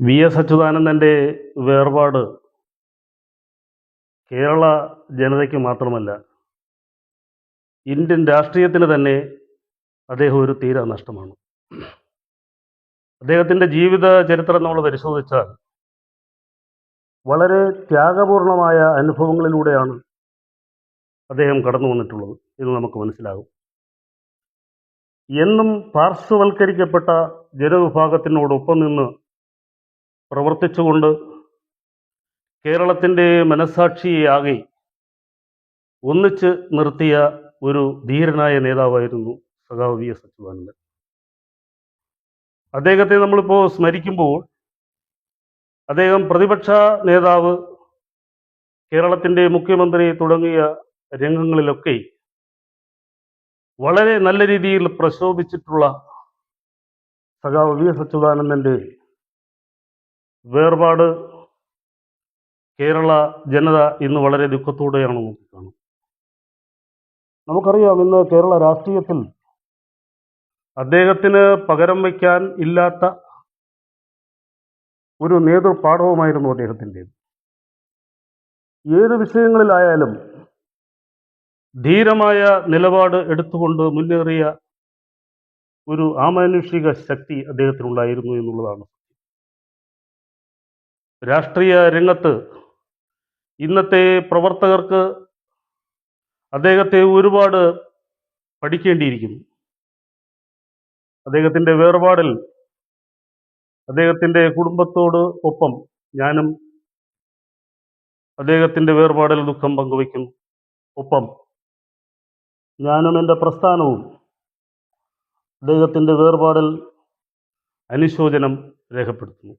V S അച്യുതാനന്ദന്റെ വേർപാട് കേരള ജനതയ്ക്ക് മാത്രമല്ല ഇന്ത്യൻ രാഷ്ട്രീയത്തിന് തന്നെ അദ്ദേഹം ഒരു തീരാ നഷ്ടമാണ്. അദ്ദേഹത്തിന്റെ ജീവിത ചരിത്രം നമ്മൾ പരിശോധിച്ചാൽ വളരെ ത്യാഗപൂർണമായ അനുഭവങ്ങളിലൂടെയാണ് അദ്ദേഹം കടന്നു വന്നിട്ടുള്ളത് എന്ന് നമുക്ക് മനസ്സിലാകും. എന്നും പാർശ്വവൽക്കരിക്കപ്പെട്ട ജനവിഭാഗത്തിനോടൊപ്പം നിന്ന് പ്രവർത്തിച്ചുകൊണ്ട് കേരളത്തിന്റെ മനസാക്ഷിയാകെ ഒന്നിച്ച് നിർത്തിയ ഒരു ധീരനായ നേതാവായിരുന്നു സഖാവ് വി എസ് അച്യുതാനന്ദൻ. അദ്ദേഹത്തെ നമ്മളിപ്പോൾ സ്മരിക്കുമ്പോൾ അദ്ദേഹം പ്രതിപക്ഷ നേതാവ് കേരളത്തിന്റെ മുഖ്യമന്ത്രി തുടങ്ങിയ രംഗങ്ങളിലൊക്കെ വളരെ നല്ല രീതിയിൽ പ്രശോഭിച്ചിട്ടുള്ള സഖാവ് വി എസ് അച്യുതാനന്ദന്റെ വേർപാട് കേരള ജനത ഇന്ന് വളരെ ദുഃഖത്തോടെയാണ് നോക്കിക്കാണുന്നത്. നമുക്കറിയാം ഇന്ന് കേരള രാഷ്ട്രീയത്തിൽ അദ്ദേഹത്തിന് പകരം വയ്ക്കാൻ ഇല്ലാത്ത ഒരു നേതൃപാഠവുമായിരുന്നു അദ്ദേഹത്തിന്റെ ഏത് വിഷയങ്ങളിലായാലും ധീരമായ നിലപാട് എടുത്തുകൊണ്ട് മുന്നേറിയ ഒരു ആമാനുഷിക ശക്തി അദ്ദേഹത്തിനുണ്ടായിരുന്നു എന്നുള്ളതാണ് രാഷ്ട്രീയ രംഗത്ത് ഇന്നത്തെ പ്രവർത്തകർക്ക് അദ്ദേഹത്തെ ഒരുപാട് പഠിക്കേണ്ടിയിരിക്കുന്നു. അദ്ദേഹത്തിന്റെ വേർപാടിൽ അദ്ദേഹത്തിന്റെ കുടുംബത്തോട് ഒപ്പം ഞാനും അദ്ദേഹത്തിന്റെ വേർപാടിൽ ദുഃഖം പങ്കുവയ്ക്കുന്നു. ഒപ്പം ഞാനും എന്റെ പ്രസ്ഥാനവും അദ്ദേഹത്തിന്റെ വേർപാടിൽ അനുശോചനം രേഖപ്പെടുത്തുന്നു.